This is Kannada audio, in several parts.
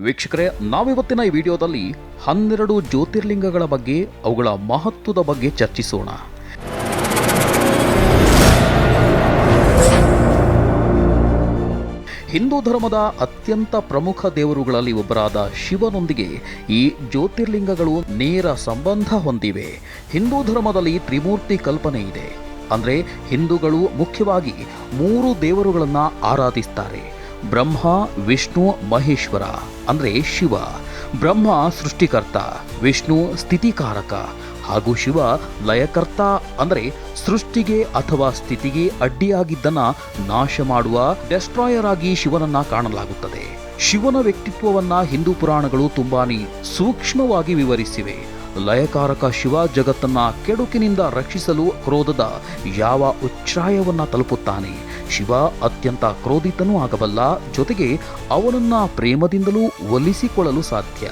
ವೀಕ್ಷಕರೇ, ನಾವಿವತ್ತಿನ ಈ ವಿಡಿಯೋದಲ್ಲಿ ಹನ್ನೆರಡು ಜ್ಯೋತಿರ್ಲಿಂಗಗಳ ಬಗ್ಗೆ, ಅವುಗಳ ಮಹತ್ವದ ಬಗ್ಗೆ ಚರ್ಚಿಸೋಣ. ಹಿಂದೂ ಧರ್ಮದ ಅತ್ಯಂತ ಪ್ರಮುಖ ದೇವರುಗಳಲ್ಲಿ ಒಬ್ಬರಾದ ಶಿವನೊಂದಿಗೆ ಈ ಜ್ಯೋತಿರ್ಲಿಂಗಗಳು ನೇರ ಸಂಬಂಧ ಹೊಂದಿವೆ. ಹಿಂದೂ ಧರ್ಮದಲ್ಲಿ ತ್ರಿಮೂರ್ತಿ ಕಲ್ಪನೆ ಇದೆ. ಅಂದರೆ ಹಿಂದೂಗಳು ಮುಖ್ಯವಾಗಿ ಮೂರು ದೇವರುಗಳನ್ನು ಆರಾಧಿಸ್ತಾರೆ. ಬ್ರಹ್ಮ, ವಿಷ್ಣು, ಮಹೇಶ್ವರ ಅಂದರೆ ಶಿವ. ಬ್ರಹ್ಮ ಸೃಷ್ಟಿಕರ್ತ, ವಿಷ್ಣು ಸ್ಥಿತಿಕಾರಕ ಹಾಗೂ ಶಿವ ಲಯಕರ್ತ ಅಂದರೆ ಸೃಷ್ಟಿಗೆ ಅಥವಾ ಸ್ಥಿತಿಗೆ ಅಡ್ಡಿಯಾಗಿದ್ದನ್ನ ನಾಶ ಮಾಡುವ ಡೆಸ್ಟ್ರಾಯರ್ ಆಗಿ ಶಿವನನ್ನ ಕಾಣಲಾಗುತ್ತದೆ. ಶಿವನ ವ್ಯಕ್ತಿತ್ವವನ್ನ ಹಿಂದೂ ಪುರಾಣಗಳು ತುಂಬಾನೇ ಸೂಕ್ಷ್ಮವಾಗಿ ವಿವರಿಸಿವೆ. ಲಯಕಾರಕ ಶಿವ ಜಗತ್ತನ್ನ ಕೆಡುಕಿನಿಂದ ರಕ್ಷಿಸಲು ಕ್ರೋಧದ ಯಾವ ಉಚ್ಛ್ರಾಯವನ್ನ ತಲುಪುತ್ತಾನೆ? ಶಿವ ಅತ್ಯಂತ ಕ್ರೋಧಿತನೂ ಆಗಬಲ್ಲ, ಜೊತೆಗೆ ಅವನನ್ನ ಪ್ರೇಮದಿಂದಲೂ ಒಲಿಸಿಕೊಳ್ಳಲು ಸಾಧ್ಯ.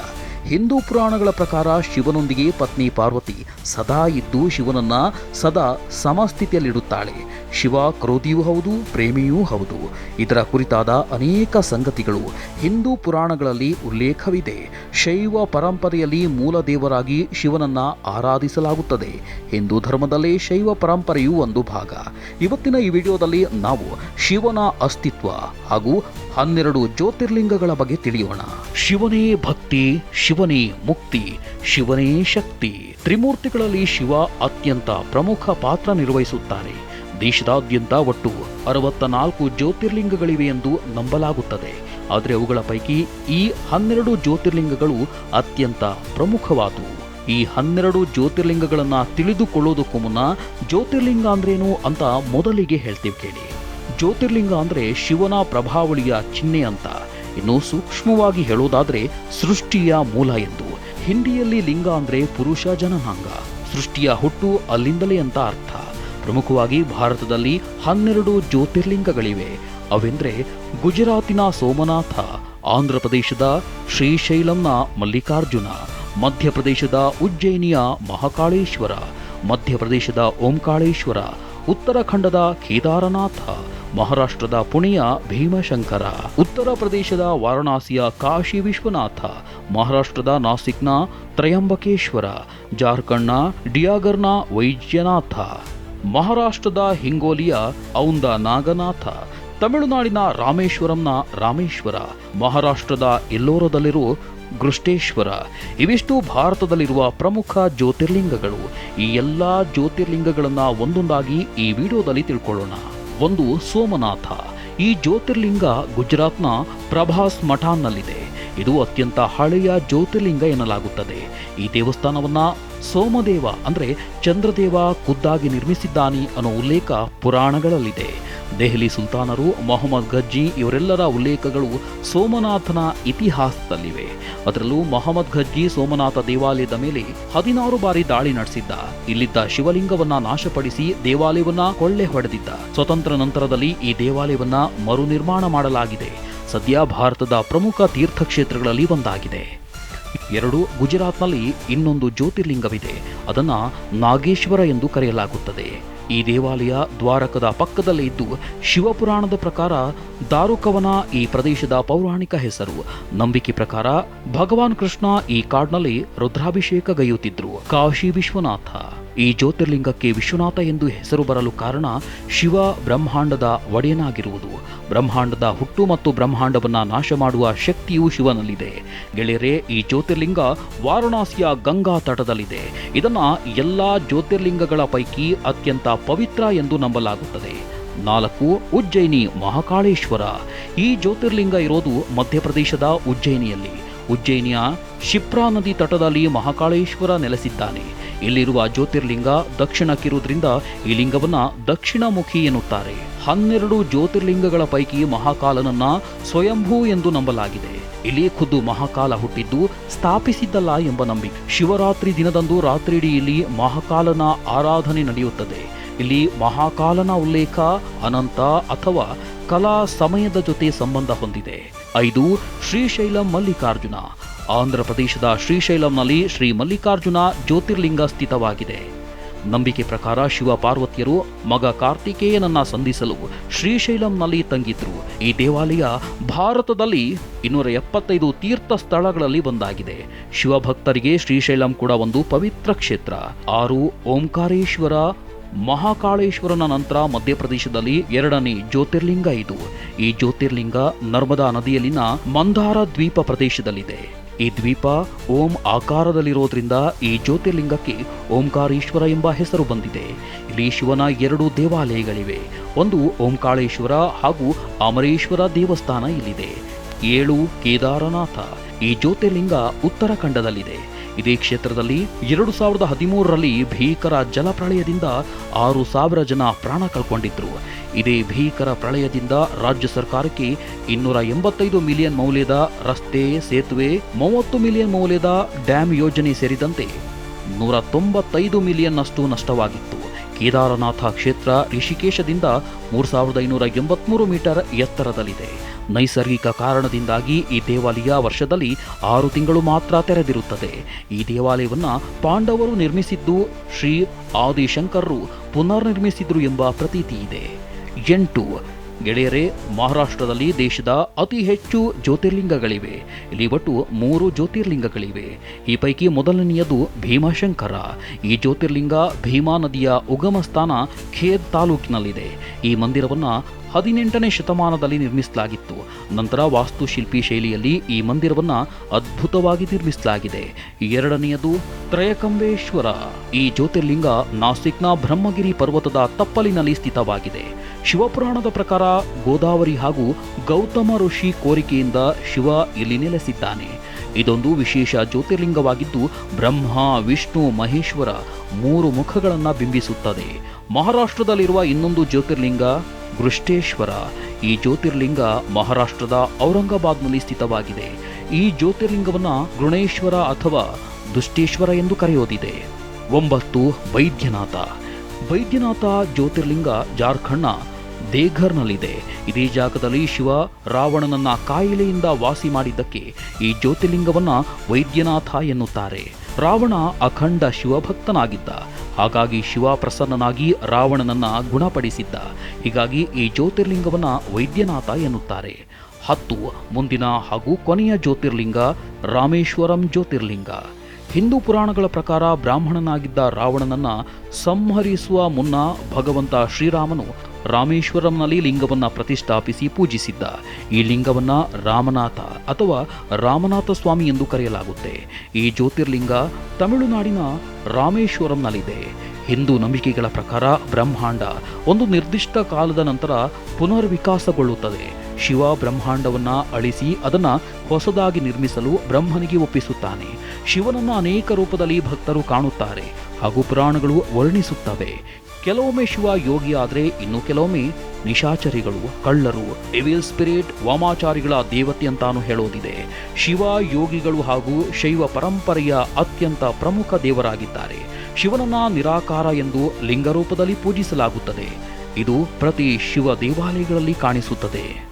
ಹಿಂದೂ ಪುರಾಣಗಳ ಪ್ರಕಾರ ಶಿವನೊಂದಿಗೆ ಪತ್ನಿ ಪಾರ್ವತಿ ಸದಾ ಇದ್ದು ಶಿವನನ್ನ ಸದಾ ಸಮಸ್ಥಿತಿಯಲ್ಲಿಡುತ್ತಾಳೆ. ಶಿವ ಕ್ರೋಧಿಯೂ ಹೌದು, ಪ್ರೇಮಿಯೂ ಹೌದು. ಇದರ ಕುರಿತಾದ ಅನೇಕ ಸಂಗತಿಗಳು ಹಿಂದೂ ಪುರಾಣಗಳಲ್ಲಿ ಉಲ್ಲೇಖವಿದೆ. ಶೈವ ಪರಂಪರೆಯಲ್ಲಿ ಮೂಲ ದೇವರಾಗಿ ಶಿವನನ್ನ ಆರಾಧಿಸಲಾಗುತ್ತದೆ. ಹಿಂದೂ ಧರ್ಮದಲ್ಲೇ ಶೈವ ಪರಂಪರೆಯೂ ಒಂದು ಭಾಗ. ಇವತ್ತಿನ ಈ ವಿಡಿಯೋದಲ್ಲಿ ನಾವು ಶಿವನ ಅಸ್ತಿತ್ವ ಹಾಗೂ ಹನ್ನೆರಡು ಜ್ಯೋತಿರ್ಲಿಂಗಗಳ ಬಗ್ಗೆ ತಿಳಿಯೋಣ. ಶಿವನೇ ಭಕ್ತಿ, ಶಿವನೇ ಮುಕ್ತಿ, ಶಿವನೇ ಶಕ್ತಿ. ತ್ರಿಮೂರ್ತಿಗಳಲ್ಲಿ ಶಿವ ಅತ್ಯಂತ ಪ್ರಮುಖ ಪಾತ್ರ ನಿರ್ವಹಿಸುತ್ತಾರೆ. ದೇಶದಾದ್ಯಂತ ಒಟ್ಟು ಅರವತ್ತ ನಾಲ್ಕು ಜ್ಯೋತಿರ್ಲಿಂಗಗಳಿವೆ ಎಂದು ನಂಬಲಾಗುತ್ತದೆ. ಆದರೆ ಅವುಗಳ ಪೈಕಿ ಈ ಹನ್ನೆರಡು ಜ್ಯೋತಿರ್ಲಿಂಗಗಳು ಅತ್ಯಂತ ಪ್ರಮುಖವಾದವು. ಈ ಹನ್ನೆರಡು ಜ್ಯೋತಿರ್ಲಿಂಗಗಳನ್ನು ತಿಳಿದುಕೊಳ್ಳೋದಕ್ಕೂ ಮುನ್ನ ಜ್ಯೋತಿರ್ಲಿಂಗ ಅಂದ್ರೇನು ಅಂತ ಮೊದಲಿಗೆ ಹೇಳ್ತೀವಿ ಕೇಳಿ. ಜ್ಯೋತಿರ್ಲಿಂಗ ಅಂದರೆ ಶಿವನ ಪ್ರಭಾವಳಿಯ ಚಿಹ್ನೆ ಅಂತ. ಇನ್ನು ಸೂಕ್ಷ್ಮವಾಗಿ ಹೇಳೋದಾದರೆ ಸೃಷ್ಟಿಯ ಮೂಲ ಎಂದು. ಹಿಂದಿಯಲ್ಲಿ ಲಿಂಗ ಅಂದರೆ ಪುರುಷ ಜನನಾಂಗ ಸೃಷ್ಟಿಯ ಹುಟ್ಟು ಅಲ್ಲಿಂದಲೇ ಅಂತ ಅರ್ಥ. ಪ್ರಮುಖವಾಗಿ ಭಾರತದಲ್ಲಿ ಹನ್ನೆರಡು ಜ್ಯೋತಿರ್ಲಿಂಗಗಳಿವೆ. ಅವೆಂದರೆ ಗುಜರಾತಿನ ಸೋಮನಾಥ ಆಂಧ್ರ ಪ್ರದೇಶದ ಶ್ರೀಶೈಲಂನ ಮಲ್ಲಿಕಾರ್ಜುನ, ಮಧ್ಯಪ್ರದೇಶದ ಉಜ್ಜಯಿನಿಯ ಮಹಾಕಾಳೇಶ್ವರ, ಮಧ್ಯಪ್ರದೇಶದ ಓಂಕಾಳೇಶ್ವರ, ಉತ್ತರಾಖಂಡದ ಕೇದಾರನಾಥ ಮಹಾರಾಷ್ಟ್ರದ ಪುಣೆಯ ಭೀಮಶಂಕರ, ಉತ್ತರ ಪ್ರದೇಶದ ವಾರಣಾಸಿಯ ಕಾಶಿ ವಿಶ್ವನಾಥ, ಮಹಾರಾಷ್ಟ್ರದ ನಾಸಿಕ್ನ ತ್ರಯಂಬಕೇಶ್ವರ, ಜಾರ್ಖಂಡ್ನ ಡಿಯಾಗರ್ನ ವೈಜ್ಯನಾಥ, ಮಹಾರಾಷ್ಟ್ರದ ಹಿಂಗೋಲಿಯ ಔಂದ ನಾಗನಾಥ, ತಮಿಳುನಾಡಿನ ರಾಮೇಶ್ವರಂನ ರಾಮೇಶ್ವರ, ಮಹಾರಾಷ್ಟ್ರದ ಎಲ್ಲೋರದಲ್ಲಿರುವ ಗೃಷ್ಟೇಶ್ವರ ಇವಿಷ್ಟು ಭಾರತದಲ್ಲಿರುವ ಪ್ರಮುಖ ಜ್ಯೋತಿರ್ಲಿಂಗಗಳು. ಈ ಎಲ್ಲ ಜ್ಯೋತಿರ್ಲಿಂಗಗಳನ್ನು ಒಂದೊಂದಾಗಿ ಈ ವಿಡಿಯೋದಲ್ಲಿ ತಿಳ್ಕೊಳ್ಳೋಣ. ಒಂದು ಸೋಮನಾಥ. ಈ ಜ್ಯೋತಿರ್ಲಿಂಗ ಗುಜರಾತ್ನ ಪ್ರಭಾಸ್ ಮಠಾನ್ನಲ್ಲಿದೆ. ಇದು ಅತ್ಯಂತ ಹಳೆಯ ಜ್ಯೋತಿರ್ಲಿಂಗ ಎನ್ನಲಾಗುತ್ತದೆ. ಈ ದೇವಸ್ಥಾನವನ್ನ ಸೋಮದೇವ ಅಂದ್ರೆ ಚಂದ್ರದೇವ ಖುದ್ದಾಗಿ ನಿರ್ಮಿಸಿದ್ದಾನೆ ಅನ್ನೋ ಉಲ್ಲೇಖ ಪುರಾಣಗಳಲ್ಲಿದೆ. ದೆಹಲಿ ಸುಲ್ತಾನರು, ಮೊಹಮ್ಮದ್ ಗಜ್ಜಿ ಇವರೆಲ್ಲರ ಉಲ್ಲೇಖಗಳು ಸೋಮನಾಥನ ಇತಿಹಾಸದಲ್ಲಿವೆ. ಅದರಲ್ಲೂ ಮೊಹಮ್ಮದ್ ಗಜ್ಜಿ ಸೋಮನಾಥ ದೇವಾಲಯದ ಮೇಲೆ ಹದಿನಾರು ಬಾರಿ ದಾಳಿ ನಡೆಸಿದ್ದ. ಇಲ್ಲಿದ್ದ ಶಿವಲಿಂಗವನ್ನ ನಾಶಪಡಿಸಿ ದೇವಾಲಯವನ್ನ ಕೊಳ್ಳೆ ಹೊಡೆದಿದ್ದ. ಸ್ವತಂತ್ರ ನಂತರದಲ್ಲಿ ಈ ದೇವಾಲಯವನ್ನ ಮರು ನಿರ್ಮಾಣ ಮಾಡಲಾಗಿದೆ. ಸದ್ಯ ಭಾರತದ ಪ್ರಮುಖ ತೀರ್ಥಕ್ಷೇತ್ರಗಳಲ್ಲಿ ಒಂದಾಗಿದೆ. ಎರಡು ಗುಜರಾತ್ನಲ್ಲಿ ಇನ್ನೊಂದು ಜ್ಯೋತಿರ್ಲಿಂಗವಿದೆ. ಅದನ್ನು ನಾಗೇಶ್ವರ ಎಂದು ಕರೆಯಲಾಗುತ್ತದೆ. ಈ ದೇವಾಲಯ ದ್ವಾರಕದ ಪಕ್ಕದಲ್ಲೇ ಇದ್ದು, ಶಿವಪುರಾಣದ ಪ್ರಕಾರ ದಾರುಕವನ ಈ ಪ್ರದೇಶದ ಪೌರಾಣಿಕ ಹೆಸರು. ನಂಬಿಕೆ ಪ್ರಕಾರ ಭಗವಾನ್ ಕೃಷ್ಣ ಈ ಕಾಡ್ನಲ್ಲಿ ರುದ್ರಾಭಿಷೇಕಗೈಯುತ್ತಿದ್ರು ಕಾಶಿ ವಿಶ್ವನಾಥ. ಈ ಜ್ಯೋತಿರ್ಲಿಂಗಕ್ಕೆ ವಿಶ್ವನಾಥ ಎಂದು ಹೆಸರು ಬರಲು ಕಾರಣ ಶಿವ ಬ್ರಹ್ಮಾಂಡದ ಒಡೆಯನಾಗಿರುವುದು. ಬ್ರಹ್ಮಾಂಡದ ಹುಟ್ಟು ಮತ್ತು ಬ್ರಹ್ಮಾಂಡವನ್ನು ನಾಶ ಮಾಡುವ ಶಕ್ತಿಯು ಶಿವನಲ್ಲಿದೆ. ಗೆಳೆಯರೇ, ಈ ಜ್ಯೋತಿರ್ಲಿಂಗ ವಾರಣಾಸಿಯ ಗಂಗಾ ತಟದಲ್ಲಿದೆ. ಇದನ್ನು ಎಲ್ಲ ಜ್ಯೋತಿರ್ಲಿಂಗಗಳ ಪೈಕಿ ಅತ್ಯಂತ ಪವಿತ್ರ ಎಂದು ನಂಬಲಾಗುತ್ತದೆ. ನಾಲ್ಕು, ಉಜ್ಜಯಿನಿ ಮಹಾಕಾಳೇಶ್ವರ. ಈ ಜ್ಯೋತಿರ್ಲಿಂಗ ಇರೋದು ಮಧ್ಯಪ್ರದೇಶದ ಉಜ್ಜಯಿನಿಯಲ್ಲಿ. ಉಜ್ಜಯಿನಿಯ ಶಿಪ್ರಾ ನದಿ ತಟದಲ್ಲಿ ಮಹಾಕಾಳೇಶ್ವರ ನೆಲೆಸಿದ್ದಾನೆ. ಇಲ್ಲಿರುವ ಜ್ಯೋತಿರ್ಲಿಂಗ ದಕ್ಷಿಣಕ್ಕಿರುವುದರಿಂದ ಈ ಲಿಂಗವನ್ನು ದಕ್ಷಿಣಮುಖಿ ಎನ್ನುತ್ತಾರೆ. ಹನ್ನೆರಡು ಜ್ಯೋತಿರ್ಲಿಂಗಗಳ ಪೈಕಿ ಮಹಾಕಾಲನನ್ನ ಸ್ವಯಂಭೂ ಎಂದು ನಂಬಲಾಗಿದೆ. ಇಲ್ಲಿ ಖುದ್ದು ಮಹಾಕಾಲ ಹುಟ್ಟಿದ್ದು ಸ್ಥಾಪಿಸಿದ್ದಲ್ಲ ಎಂಬ ನಂಬಿಕೆ ಶಿವರಾತ್ರಿ ದಿನದಂದು ರಾತ್ರಿಯಿಡೀ ಇಲ್ಲಿ ಮಹಾಕಾಲನ ಆರಾಧನೆ ನಡೆಯುತ್ತದೆ. ಇಲ್ಲಿ ಮಹಾಕಾಲನ ಉಲ್ಲೇಖ ಅನಂತ ಅಥವಾ ಕಲಾ ಸಮಯದ ಜೊತೆ ಸಂಬಂಧ ಹೊಂದಿದೆ. ಐದು, ಶ್ರೀಶೈಲಂ ಮಲ್ಲಿಕಾರ್ಜುನ. ಆಂಧ್ರ ಪ್ರದೇಶದ ಶ್ರೀಶೈಲಂನಲ್ಲಿ ಶ್ರೀ ಮಲ್ಲಿಕಾರ್ಜುನ ಜ್ಯೋತಿರ್ಲಿಂಗ ಸ್ಥಿತವಾಗಿದೆ. ನಂಬಿಕೆ ಪ್ರಕಾರ ಶಿವ ಪಾರ್ವತಿಯರು ಮಗ ಕಾರ್ತಿಕೇಯನನ್ನ ಸಂಧಿಸಲು ಶ್ರೀಶೈಲಂನಲ್ಲಿ ತಂಗಿದ್ರು. ಈ ದೇವಾಲಯ ಭಾರತದಲ್ಲಿ ಇನ್ನೂರ ಎಪ್ಪತ್ತೈದು ತೀರ್ಥ ಸ್ಥಳಗಳಲ್ಲಿ ಒಂದಾಗಿದೆ. ಶಿವಭಕ್ತರಿಗೆ ಶ್ರೀಶೈಲಂ ಕೂಡ ಒಂದು ಪವಿತ್ರ ಕ್ಷೇತ್ರ. ಆರು, ಓಂಕಾರೇಶ್ವರ ಮಹಾಕಾಳೇಶ್ವರನ ನಂತರ ಮಧ್ಯಪ್ರದೇಶದಲ್ಲಿ ಎರಡನೇ ಜ್ಯೋತಿರ್ಲಿಂಗ ಇದು. ಈ ಜ್ಯೋತಿರ್ಲಿಂಗ ನರ್ಮದಾ ನದಿಯಲ್ಲಿನ ಮಂದಾರ ದ್ವೀಪ ಪ್ರದೇಶದಲ್ಲಿದೆ. ಈ ದ್ವೀಪ ಓಂ ಆಕಾರದಲ್ಲಿರೋದ್ರಿಂದ ಈ ಜ್ಯೋತಿರ್ಲಿಂಗಕ್ಕೆ ಓಂಕಾರೇಶ್ವರ ಎಂಬ ಹೆಸರು ಬಂದಿದೆ. ಇಲ್ಲಿ ಶಿವನ ಎರಡು ದೇವಾಲಯಗಳಿವೆ. ಒಂದು ಓಂಕಾಳೇಶ್ವರ ಹಾಗೂ ಅಮರೇಶ್ವರ ದೇವಸ್ಥಾನ ಇಲ್ಲಿದೆ. ಏಳು ಕೇದಾರನಾಥ. ಈ ಜ್ಯೋತಿರ್ಲಿಂಗ ಉತ್ತರಾಖಂಡದಲ್ಲಿದೆ. ಇದೇ ಕ್ಷೇತ್ರದಲ್ಲಿ ಎರಡು ಸಾವಿರದ ಹದಿಮೂರರಲ್ಲಿ ಭೀಕರ ಜಲಪ್ರಳಯದಿಂದ ಆರು ಸಾವಿರ ಜನ ಪ್ರಾಣ ಕಳ್ಕೊಂಡಿದ್ದರು ಇದೇ ಭೀಕರ ಪ್ರಳಯದಿಂದ ರಾಜ್ಯ ಸರ್ಕಾರಕ್ಕೆ ಇನ್ನೂರ ಎಂಬತ್ತೈದು ಮಿಲಿಯನ್ ಮೌಲ್ಯದ ರಸ್ತೆ, ಸೇತುವೆ, ಮೂವತ್ತು ಮಿಲಿಯನ್ ಮೌಲ್ಯದ ಡ್ಯಾಮ್ ಯೋಜನೆ ಸೇರಿದಂತೆ ನೂರ ತೊಂಬತ್ತೈದು ಮಿಲಿಯನ್ನಷ್ಟು ನಷ್ಟವಾಗಿತ್ತು. ಕೇದಾರನಾಥ ಕ್ಷೇತ್ರ ಋಷಿಕೇಶದಿಂದ ಮೂರು ಸಾವಿರದ ಐನೂರ ಎಂಬತ್ಮೂರು ಮೀಟರ್ ಎತ್ತರದಲ್ಲಿದೆ. ನೈಸರ್ಗಿಕ ಕಾರಣದಿಂದಾಗಿ ಈ ದೇವಾಲಯ ವರ್ಷದಲ್ಲಿ ಆರು ತಿಂಗಳು ಮಾತ್ರ ತೆರೆದಿರುತ್ತದೆ. ಈ ದೇವಾಲಯವನ್ನು ಪಾಂಡವರು ನಿರ್ಮಿಸಿದ್ದು ಶ್ರೀ ಆದಿಶಂಕರರು ಪುನರ್ನಿರ್ಮಿಸಿದ್ರು ಎಂಬ ಪ್ರತೀತಿ ಇದೆ. ಎಂಟು ಗೆಳೆಯರೇ, ಮಹಾರಾಷ್ಟ್ರದಲ್ಲಿ ದೇಶದ ಅತಿ ಹೆಚ್ಚು ಜ್ಯೋತಿರ್ಲಿಂಗಗಳಿವೆ. ಇಲ್ಲಿ ಒಟ್ಟು ಮೂರು ಜ್ಯೋತಿರ್ಲಿಂಗಗಳಿವೆ. ಈ ಪೈಕಿ ಮೊದಲನೆಯದು ಭೀಮಾಶಂಕರ. ಈ ಜ್ಯೋತಿರ್ಲಿಂಗ ಭೀಮಾ ನದಿಯ ಉಗಮ ಸ್ಥಾನ ಖೇದ್ ತಾಲೂಕಿನಲ್ಲಿದೆ. ಈ ಮಂದಿರವನ್ನ ಹದಿನೆಂಟನೇ ಶತಮಾನದಲ್ಲಿ ನಿರ್ಮಿಸಲಾಗಿತ್ತು. ನಂತರ ವಾಸ್ತುಶಿಲ್ಪಿ ಶೈಲಿಯಲ್ಲಿ ಈ ಮಂದಿರವನ್ನು ಅದ್ಭುತವಾಗಿ ನಿರ್ಮಿಸಲಾಗಿದೆ. ಎರಡನೆಯದು ತ್ರಯಕಂಬೇಶ್ವರ. ಈ ಜ್ಯೋತಿರ್ಲಿಂಗ ನಾಸಿಕ್ನ ಬ್ರಹ್ಮಗಿರಿ ಪರ್ವತದ ತಪ್ಪಲಿನಲ್ಲಿ ಸ್ಥಿತವಾಗಿದೆ. ಶಿವಪುರಾಣದ ಪ್ರಕಾರ ಗೋದಾವರಿ ಹಾಗೂ ಗೌತಮ ಋಷಿ ಕೋರಿಕೆಯಿಂದ ಶಿವ ಇಲ್ಲಿ ನೆಲೆಸಿದ್ದಾನೆ. ಇದೊಂದು ವಿಶೇಷ ಜ್ಯೋತಿರ್ಲಿಂಗವಾಗಿದ್ದು ಬ್ರಹ್ಮ, ವಿಷ್ಣು, ಮಹೇಶ್ವರ ಮೂರು ಮುಖಗಳನ್ನು ಬಿಂಬಿಸುತ್ತದೆ. ಮಹಾರಾಷ್ಟ್ರದಲ್ಲಿರುವ ಇನ್ನೊಂದು ಜ್ಯೋತಿರ್ಲಿಂಗ ಗೃಷ್ಟೇಶ್ವರ. ಈ ಜ್ಯೋತಿರ್ಲಿಂಗ ಮಹಾರಾಷ್ಟ್ರದ ಔರಂಗಾಬಾದ್ನಲ್ಲಿ ಸ್ಥಿತವಾಗಿದೆ. ಈ ಜ್ಯೋತಿರ್ಲಿಂಗವನ್ನು ಗೃಣೇಶ್ವರ ಅಥವಾ ದುಷ್ಟೇಶ್ವರ ಎಂದು ಕರೆಯೋದಿದೆ. ಒಂಬತ್ತು ವೈದ್ಯನಾಥ ವೈದ್ಯನಾಥ ಜ್ಯೋತಿರ್ಲಿಂಗ ಜಾರ್ಖಂಡ್ನ ದೇಘರ್ನಲ್ಲಿದೆ. ಇದೇ ಜಾಗದಲ್ಲಿ ಶಿವ ರಾವಣನನ್ನ ಕಾಯಿಲೆಯಿಂದ ವಾಸಿ ಮಾಡಿದ್ದಕ್ಕೆ ಈ ಜ್ಯೋತಿರ್ಲಿಂಗವನ್ನು ವೈದ್ಯನಾಥ ಎನ್ನುತ್ತಾರೆ. ರಾವಣ ಅಖಂಡ ಶಿವಭಕ್ತನಾಗಿದ್ದ. ಹಾಗಾಗಿ ಶಿವ ಪ್ರಸನ್ನನಾಗಿ ರಾವಣನನ್ನ ಗುಣಪಡಿಸಿದ್ದ. ಹೀಗಾಗಿ ಈ ಜ್ಯೋತಿರ್ಲಿಂಗವನ್ನ ವೈದ್ಯನಾಥ ಎನ್ನುತ್ತಾರೆ. ಹತ್ತು, ಮುಂದಿನ ಹಾಗೂ ಕೊನೆಯ ಜ್ಯೋತಿರ್ಲಿಂಗ ರಾಮೇಶ್ವರಂ ಜ್ಯೋತಿರ್ಲಿಂಗ. ಹಿಂದೂ ಪುರಾಣಗಳ ಪ್ರಕಾರ ಬ್ರಾಹ್ಮಣನಾಗಿದ್ದ ರಾವಣನನ್ನ ಸಂಹರಿಸುವ ಮುನ್ನ ಭಗವಂತ ಶ್ರೀರಾಮನು ರಾಮೇಶ್ವರಂನಲ್ಲಿ ಲಿಂಗವನ್ನ ಪ್ರತಿಷ್ಠಾಪಿಸಿ ಪೂಜಿಸಿದ್ದ. ಈ ಲಿಂಗವನ್ನ ರಾಮನಾಥ ಅಥವಾ ರಾಮನಾಥ ಸ್ವಾಮಿ ಎಂದು ಕರೆಯಲಾಗುತ್ತೆ. ಈ ಜ್ಯೋತಿರ್ಲಿಂಗ ತಮಿಳುನಾಡಿನ ರಾಮೇಶ್ವರಂನಲ್ಲಿದೆ. ಹಿಂದೂ ನಂಬಿಕೆಗಳ ಪ್ರಕಾರ ಬ್ರಹ್ಮಾಂಡ ಒಂದು ನಿರ್ದಿಷ್ಟ ಕಾಲದ ನಂತರ ಪುನರ್ವಿಕಾಸಗೊಳ್ಳುತ್ತದೆ. ಶಿವ ಬ್ರಹ್ಮಾಂಡವನ್ನು ಅಳಿಸಿ ಅದನ್ನ ಹೊಸದಾಗಿ ನಿರ್ಮಿಸಲು ಬ್ರಹ್ಮನಿಗೆ ಒಪ್ಪಿಸುತ್ತಾನೆ. ಶಿವನನ್ನು ಅನೇಕ ರೂಪದಲ್ಲಿ ಭಕ್ತರು ಕಾಣುತ್ತಾರೆ. ಹಾಗೂ ಪುರಾಣಗಳು ವರ್ಣಿಸುತ್ತವೆ. ಕೆಲವೊಮ್ಮೆ ಶಿವ ಯೋಗಿ ಆದರೆ ಇನ್ನು ಕೆಲವೊಮ್ಮೆ ನಿಶಾಚರಿಗಳು, ಕಳ್ಳರು ಡೆವಿಲ್ ಸ್ಪಿರಿಟ್ ವಾಮಾಚಾರಿಗಳ ದೇವತೆ ಅಂತಾನು ಹೇಳೋದಿದೆ. ಶಿವ ಯೋಗಿಗಳು ಹಾಗೂ ಶೈವ ಪರಂಪರೆಯ ಅತ್ಯಂತ ಪ್ರಮುಖ ದೇವರಾಗಿದ್ದಾರೆ. ಶಿವನನ್ನ ನಿರಾಕಾರ ಎಂದು ಲಿಂಗರೂಪದಲ್ಲಿ ಪೂಜಿಸಲಾಗುತ್ತದೆ. ಇದು ಪ್ರತಿ ಶಿವ ದೇವಾಲಯಗಳಲ್ಲಿ ಕಾಣಿಸುತ್ತದೆ.